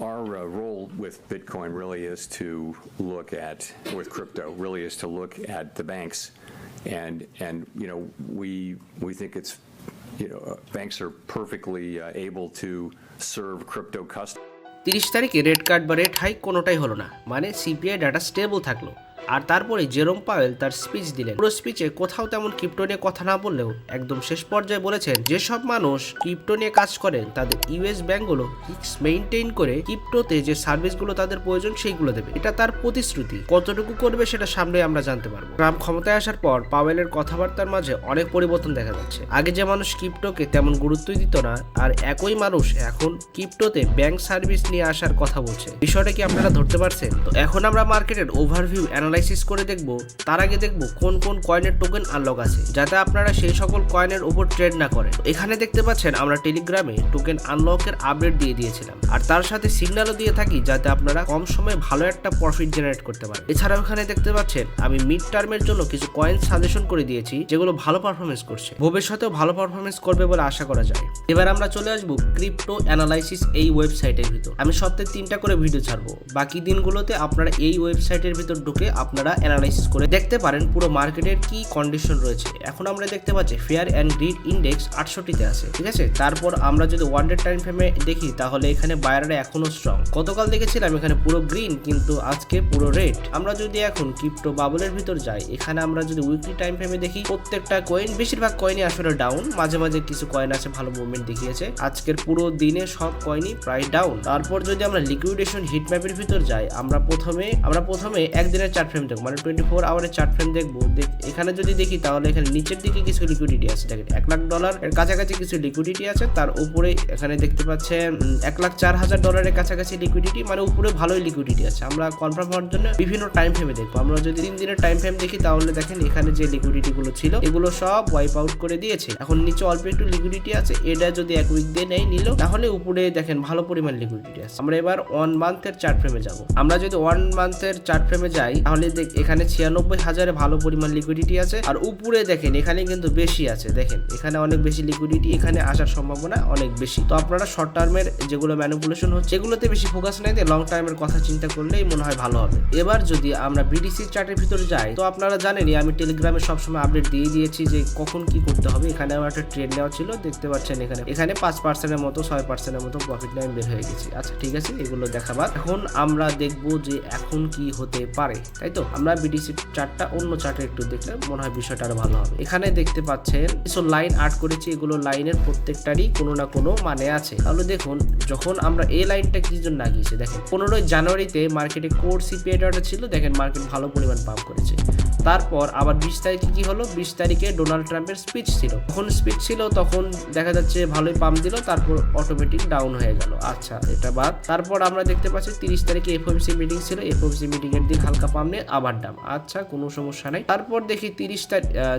our uh, role with Bitcoin really is to look at, with crypto, really is to look at the banks. And, and, you know, we, we think it's, you know, uh, banks are perfectly uh, able to serve crypto customers. তিরিশ তারিখে red card বা red hike কোনোটাই হলো না মানে CPI data stable থাকলো আর তারপরে জেরোম Powell তার স্পিচ দিলেন। পুরো স্পিচে কোথাও তেমন ক্রিপ্টো নিয়ে কথা না বললেও একদম শেষ পর্যায়ে বলেছেন, যেসব মানুষ ক্রিপ্টো নিয়ে কাজ করেন, তাদের ইউএস ব্যাংকগুলো রিস্ক মেইনটেইন করে ক্রিপ্টোতে যে সার্ভিসগুলো তাদের প্রয়োজন সেইগুলো দেবে। এটা তার প্রতিশ্রুতি। কতটুকু করবে সেটা সামনে আমরা জানতে পারব। ট্রাম্প ক্ষমতায় আসার পর পাওয়েলের কথাবার্তার মাঝে অনেক পরিবর্তন দেখা যাচ্ছে। আগে যে মানুষ ক্রিপ্টোকে তেমন গুরুত্বই দিত না, আর একই মানুষ এখন ক্রিপ্টোতে ব্যাংক সার্ভিস নিয়ে আসার কথা বলছে। বিষয়টা কি আপনারা ধরতে পারছেন? তো এখন আমরা মার্কেটের ওভারভিউ অ্যানালাইসিস করে দেখব, তার আগে দেখব কোন কোন কয়েনের টোকেন আনলক আছে, যাতে আপনারা সেই সকল কয়েনের উপর ট্রেড না করেন। এখানে দেখতে পাচ্ছেন আমরা টেলিগ্রামে টোকেন আনলকের আপডেট দিয়ে দিয়েছিলাম, আর তার সাথে সিগন্যালও দিয়ে থাকি যাতে আপনারা কম সময়ে ভালো একটা প্রফিট জেনারেট করতে পারেন। এছাড়াও এখানে দেখতে পাচ্ছেন আমি মিড টার্মের জন্য কিছু কয়েন সাজেশন করে দিয়েছি, যেগুলো ভালো পারফরমেন্স করছে। ভবিষ্যতেও ভালো পারফরমেন্স করবে বলে আশা করা যায়। এবার আমরা চলে আসব ক্রিপ্টো অ্যানালাইসিস এই ওয়েবসাইটের ভিতর। আমি সপ্তাহে তিনটা করে ভিডিও ছাড়বো, বাকি দিনগুলোতে আপনারা এই ওয়েবসাইটের ভিতর ঢুকে আপনারা অ্যানালাইসিস করে দেখতে পারেন পুরো মার্কেটের কি কন্ডিশন রয়েছে। এখন আমরা দেখতে পাচ্ছি ফেয়ার অ্যান্ড গ্রিড ইন্ডেক্স আটষট্টিতে আছে, ঠিক আছে? তারপর আমরা যদি ওয়ান টাইম ফ্রেমে দেখি, তাহলে এখানে বায়াররা এখনও স্ট্রং গতকাল দেখেছিলাম এখানে পুরো গ্রিন কিন্তু আজকে পুরো রেড আমরা যদি এখন ক্রিপ্টো বাবলের ভিতর যাই, এখানে আমরা যদি উইকলি টাইম ফ্রেমে দেখি, প্রত্যেকটা কয়েন বেশিরভাগ কয়েনই আসলে ডাউন মাঝে মাঝে কিছু কয়েন আছে ভালো মুভমেন্ট দেখিয়েছে। আজকের পুরো দিনে সব কয়েনই প্রায় ডাউন তারপর যদি আমরা লিকুইডেশন হিট ম্যাপের ভিতর যাই, আমরা প্রথমে আমরা প্রথমে একদিনের চার্ট ফ্রেম দেখব। মানে টোয়েন্টি ফোর আওয়ারের চার্ট ফ্রেম দেখব। দেখ- এখানে যদি দেখি, তাহলে এখানে নিচের দিকে কিছু লিকুইডিটি আছে। দেখেন, এক লাখ ডলার এর কাছাকাছি কিছু লিকুইডিটি আছে। তার উপরে এখানে দেখতে পাচ্ছেন এক লাখ চার হাজার ডলারের কাছাকাছি লিকুইডিটি মানে উপরে ভালোই লিকুইডিটি আছে। আমরা কনফার্ম হওয়ার জন্য বিভিন্ন টাইম ফ্রেমে দেখব। আমরা যদি তিন দিনের টাইম ফ্রেম দেখি, তাহলে দেখেন, এখানে যে লিকুইডিটি গুলো ছিল, এগুলো সব ওয়াইপ আউট করে দিয়েছে। এখন নিচে অল্প একটু লিকুইডিটি আছে। এটা যদি এক উইক দিয়ে নেই নিল, তাহলে উপরে দেখেন, ভালো পরিমাণ লিকুইডিটি আছে। আমরা এবার ওয়ান মান্থের চার্ট ফ্রেমে যাব। আমরা যদি ওয়ান মান্থের চার্ট ফ্রেমে যাই, তাহলে দেখ, এখানে ছিয়ানব্বই হাজারে ভালো পরিমাণ লিকুইডিটি আছে। আর উপরে দেখেন, এখানে কিন্তু বেশি আছে, দেখেন। এখানে অনেক বেশি লিকুইডিটি এখানে আসার সম্ভাবনা অনেক বেশি। তো আপনারা শর্ট টার্মের যেগুলো ম্যানিপুলেশন হচ্ছে, এগুলোতে বেশি ফোকাস নেই লং টার্মের কথা চিন্তা করলেই মনে হয় ভালো হবে। এবার যদি আমরা বিডিসি চার্টের ভিতরে যাই, তো আপনারা জানেনই, আমি টেলিগ্রামে সবসময় আপডেট দিয়ে দিয়েছি যে কখন কি করতে হবে। এখানে আমার একটা ট্রেড নেওয়া ছিল, দেখতে পাচ্ছেন এখানে। এখানে পাঁচ পার্সেন্টের মতো, ছয় পার্সেন্টের মতো প্রফিট নিয়ে বের হয়ে গেছি। আচ্ছা ঠিক আছে, এগুলো দেখাবার। এখন আমরা দেখব যে এখন কি হতে পারে। তাই তো? আমরা বিডিসি চার্টটা অন্য চার্টে একটু দেখলে মনে হয় বিষয়টা আরও ভালো হবে। এখানে দেখতে পাচ্ছেন, কিছু লাইন আর্ট করেছি, এগুলো লাইনের প্রত্যেকটারই কোনো না কোনো মানে আছে। তাহলে দেখুন, যখন আমরা এই লাইনটা কি জন্য লাগিয়েছি? দেখেন, পনেরোই জানুয়ারিতে মার্কেটে কোর সিপিআই ডাটা ছিল, দেখেন মার্কেট ভালো পরিমাণ পাম্প করেছে। তারপর আবার বিশ তারিখে কি হলো? বিশ তারিখে ডোনাল্ড ট্রাম্পের স্পিচ ছিল। যখন স্পিচ ছিল, তখন দেখা যাচ্ছে ভালোই পাম্প দিল, তারপর অটোমেটিক ডাউন হয়ে গেল। আচ্ছা এটা বাদ। তারপর আমরা দেখতে পাচ্ছি তিরিশ তারিখে এফওএমসি মিটিং ছিল। এফওএমসি মিটিং এর দিন হালকা পাম্প নিয়ে আবার ডাম আচ্ছা কোনো সমস্যা নাই। তারপর দেখি তিরিশ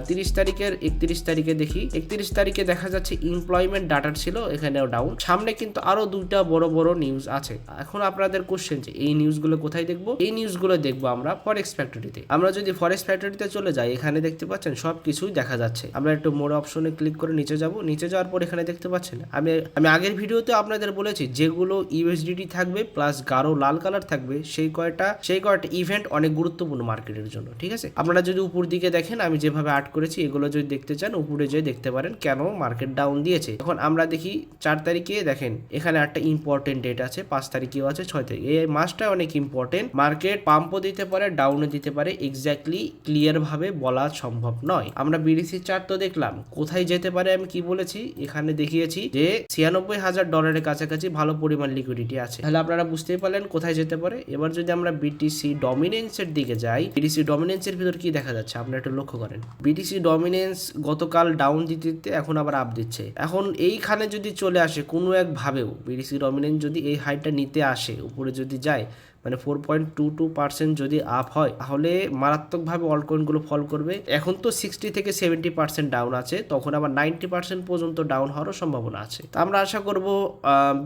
তিরিশ তারিখের একত্রিশ তারিখে দেখি, একত্রিশ তারিখে দেখা যাচ্ছে এমপ্লয়মেন্ট ডাটার ছিল, এখানেও ডাউন সামনে কিন্তু আরও দুইটা বড় বড় নিউজ আছে। এখন আপনাদের কোশ্চেন যে, এই নিউজগুলো কোথায় দেখব? এই নিউজগুলো দেখব আমরা ফরেক্স ফ্যাক্টরিতে আমরা যদি ফরেক্স ফ্যাক্টরিতে চলে যাই, এখানে দেখতে পাচ্ছেন সব কিছুই দেখা যাচ্ছে। আমরা একটু মোড় অপশনে ক্লিক করে নিচে যাব, নিচে যাওয়ার পর এখানে দেখতে পাচ্ছেন, আমি আমি আগের ভিডিওতে আপনাদের বলেছি, যেগুলো ইউএসডিটি থাকবে প্লাস গাঢ় লাল কালার থাকবে, সেই কয়টা সেই কয়টা ইভেন্ট অনেক গুরুত্বপূর্ণ মার্কেটের জন্য, ঠিক আছে? আপনারা যদি উপর দিকে দেখেন, আমি যেভাবে আর্ট করেছি, এগুলো যদি দেখতে চান, উপরে যেয়ে দেখতে পারেন কেন মার্কেট ডাউন দিয়েছে। এখন আমরা দেখি, চার তারিখে দেখেন, এখানে একটা ইম্পর্টেন্ট ডেট আছে, পাঁচ তারিখেও আছে, ছয় তারিখ, এই মাসটা অনেক ইম্পর্টেন্ট মার্কেট পাম্পও দিতে পারে ডাউনও দিতে পারে এক্স্যাক্টলি ক্লিয়ার ভাবে বলা সম্ভব নয়। আমরা বিডিসি চার্ট তো দেখলাম, কোথায় যেতে পারে আমি কি বলেছি? এখানে দেখিয়েছি যে ছিয়ানব্বই হাজার ডলারের কাছাকাছি ভালো পরিমাণ লিকুইডিটি আছে। তাহলে আপনারা বুঝতেই পারলেন কোথায় যেতে পারে। এবার যদি আমরা বিটিসি ডমিনেন্সের দিকে যাই বিটিসি ডমিনেন্সের ভিতর কি দেখা যাচ্ছে? আপনারা একটু লক্ষ্য করেন। বিটিসি ডমিনেন্স গতকাল ডাউন দিতে দিতে এখন আবার আপ দিচ্ছে। এখন এইখানে যদি চলে আসে কোনো এক ভাবেও বিটিসি ডমিনেন্স যদি এই হাইটটা নিতে আসে, উপরে যদি যায় মানে four point two two percent যদি আপ হয়, তাহলে মারাত্মকভাবে অল কয়েনগুলো ফল করবে। এখন তো সিক্সটি থেকে সেভেন্টি পার্সেন্ট ডাউন আছে, তখন আবার নাইনটি পার্সেন্ট পর্যন্ত ডাউন হওয়ারও সম্ভাবনা আছে। তো আমরা আশা করব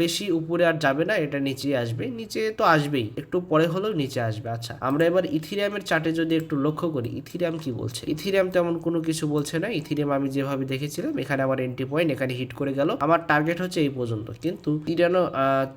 বেশি উপরে আর যাবে না, এটা নিচে আসবে। নিচে তো আসবেই, একটু পরে হলেও নিচে আসবে। আচ্ছা আমরা এবার ইথিরিয়ামের চার্টে যদি একটু লক্ষ্য করি ইথিরিয়াম কি বলছে? ইথিরিয়াম তেমন কোনো কিছু বলছে না ইথিরিয়াম আমি যেভাবে দেখেছিলাম, এখানে আমার এন্ট্রি পয়েন্ট এখানে হিট করে গেল। আমার টার্গেট হচ্ছে এই পর্যন্ত। কিন্তু তিরানো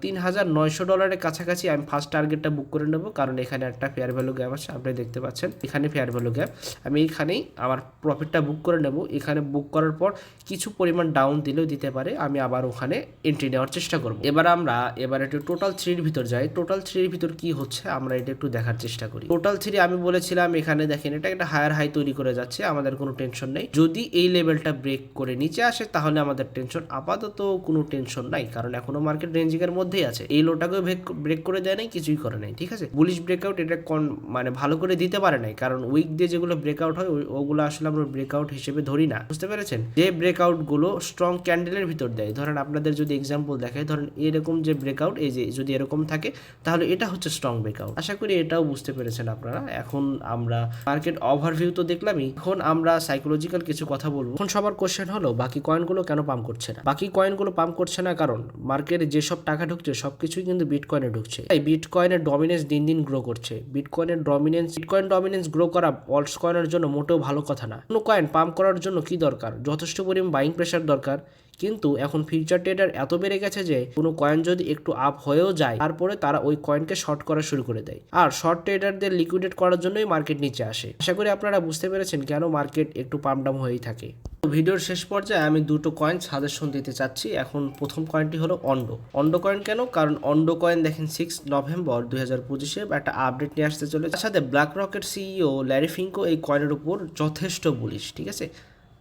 তিন হাজার নয়শো ডলারের কাছাকাছি আমি ফার্স্ট টার্গেটটা বুক করে নেব, কারণ এখানে একটা ফেয়ার ভ্যালু গ্যাপ আছে, আপনি দেখতে পাচ্ছেন, এখানে ফেয়ার ভ্যালু গ্যাপ আমি এইখানেই আমার প্রফিটটা বুক করে নেব, এখানে বুক করার পর কিছু পরিমাণ ডাউন দিলেও দিতে পারে, আমি আবার ওখানে এন্ট্রি নেওয়ার চেষ্টা করব। এবার আমরা, এবার একটু টোটাল থ্রির ভিতর যাই টোটাল থ্রির ভিতর কি হচ্ছে, আমরা এটা একটু দেখার চেষ্টা করি। টোটাল থ্রি আমি বলেছিলাম, এখানে দেখেন, এটা একটা হায়ার হাই তৈরি করে যাচ্ছে, আমাদের কোনো টেনশন নেই। যদি এই লেভেলটা ব্রেক করে নিচে আসে, তাহলে আমাদের টেনশন আপাতত কোনো টেনশন নাই, কারণ এখনও মার্কেট রেঞ্জিং এর মধ্যেই আছে। এই লোটাকেও ব্রেক করে দেয় নাই, কিছুই করে নাই, ঠিক আছে? বুলিশ ব্রেকআউট এটা কন মানে ভালো করে দিতে পারে নাই, কারণ উইক দিয়ে যেগুলো ব্রেকআউট হয় ওগুলো আসলে আমরা ব্রেকআউট হিসেবে ধরি না, বুঝতে পেরেছেন? যে ব্রেকআউটগুলো স্ট্রং ক্যান্ডেলের ভিতর দেয়, ধরেন আপনাদের যদি এক্সাম্পল দেখায় ধরেন এরকম যে ব্রেকআউট এই যে, যদি এরকম থাকে, তাহলে এটা হচ্ছে স্ট্রং ব্রেকআউট আশা করি এটাও বুঝতে পেরেছেন আপনারা, এখন আমরা মার্কেট ওভারভিউ তো দেখলামই, এখন আমরা সাইকোলজিক্যাল কিছু কথা বলব। এখন সবার কোশ্চেন হলো, বাকি কয়েনগুলো কেন পাম্প করছে না? বাকি কয়েনগুলো পাম্প করছে না কারণ মার্কেটে যেসব টাকা ঢুকছে, সবকিছুই কিন্তু বিটকয়েনে ঢুকছে। তাই বিটকয়েনের ডমিনেন্স দিন দিন গ্রো করছে। বিটকয়েনের ডমিনেন্স বিটকয়েন ডমিনেন্স গ্রো করা অল্টস কয়েনের জন্য মোটেও ভালো কথা না। কোনো কয়েন পাম্প করার জন্য কি দরকার? যথেষ্ট পরিমাণ বাইং প্রেশার দরকার। কিন্তু এখন ফিউচার ট্রেডার এত বেড়ে গেছে যে, কোনো কয়েন যদি একটু আপ হয়েও যায়, তারপরে তারা ওই কয়েনকে শর্ট করা শুরু করে দেয়। আর শর্ট ট্রেডারদের লিকুইডেট করার জন্যই মার্কেট নিচে আসে। আশা করি আপনারা বুঝতে পেরেছেন কেন মার্কেট একটু পামডাম হয়েই থাকে। ভিডিওর শেষ পর্যায়ে আমি দুটো কয়েন সাজেশন দিতে চাচ্ছি। এখন প্রথম কয়েনটি হলো অন্ডো অন্ডো কয়েন কেন? কারণ অন্ডো কয়েন দেখেন সিক্স নভেম্বর দুই হাজার পঁচিশে একটা আপডেট নিয়ে আসতে চলে তার সাথে BlackRock CEO Larry Fink এই কয়েনের উপর যথেষ্ট বুলিশ ঠিক আছে?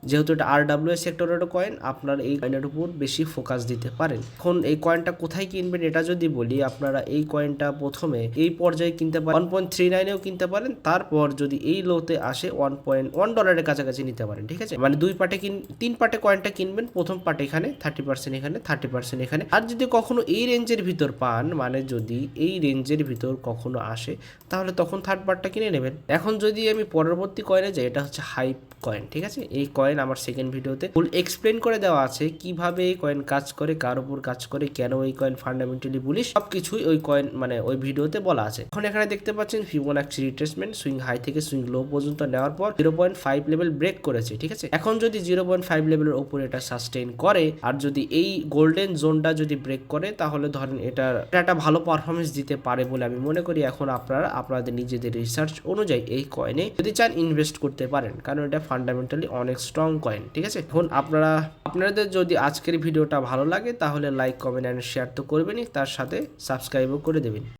যেহেতু এটা আর ডাব্লিউ এস সেক্টরের কয়েন আপনার এই কয়েনের উপর বেশি ফোকাস দিতে পারেন। এখন এই কয়েনটা কোথায় কিনবেন এটা যদি বলি, আপনারা এই কয়েনটা প্রথমে এই পর্যায়ে কিনতে পারেন ওয়ান পয়েন্ট থ্রি নাইনেও কিনতে পারেন, তারপর যদি এই লোতে আসে ওয়ান পয়েন্ট ওয়ান ডলারের কাছাকাছি নিতে পারেন, ঠিক আছে? মানে দুই পার্টে কিন, তিন পার্টে কয়েনটা কিনবেন, প্রথম পার্ট এখানে থার্টি পার্সেন্ট এখানে থার্টি পার্সেন্ট এখানে। আর যদি কখনো এই রেঞ্জের ভিতর পান মানে যদি এই রেঞ্জের ভিতর কখনো আসে, তাহলে তখন থার্ড পার্টটা কিনে নেবেন। এখন যদি আমি পরবর্তী কয়েনে যাই, এটা হচ্ছে হাইপ কয়েন ঠিক আছে? এই কয়েন আমার সেকেন্ড ভিডিওতে ফুল এক্সপ্লেন করে দেওয়া আছে কীভাবে এই কয়েন কাজ করে, কার উপর কাজ করে, কেন এই কয়েন ফান্ডামেন্টালি বলি সব কিছুই ওই কয়েন মানে ওই ভিডিওতে বলা আছে। এখন এখানে দেখতে পাচ্ছেন ফিবোনাক্সি রিট্রেসমেন্ট সুইং হাই থেকে সুইং লো পর্যন্ত নেওয়ার পর zero point five level break করেছে, ঠিক আছে? এখন যদি জিরো পয়েন্ট ফাইভ লেভেলের উপরে এটা সাস্টেইন করে, আর যদি এই গোল্ডেন জোনটা যদি ব্রেক করে, তাহলে ধরেন এটা একটা ভালো পারফরমেন্স দিতে পারে বলে আমি মনে করি। এখন আপনারা, আপনাদের নিজেদের রিসার্চ অনুযায়ী এই কয়েনে যদি চান ইনভেস্ট করতে পারেন, কারণ এটা ফান্ডামেন্টালি অনেক স্ট্রং কয়েন ঠিক আছে? এখন আপনারা, আপনাদের যদি আজকের ভিডিওটা ভালো লাগে, তাহলে লাইক কমেন্ট অ্যান্ড শেয়ার তো করবেনই, তার সাথে সাবস্ক্রাইবও করে দেবেন।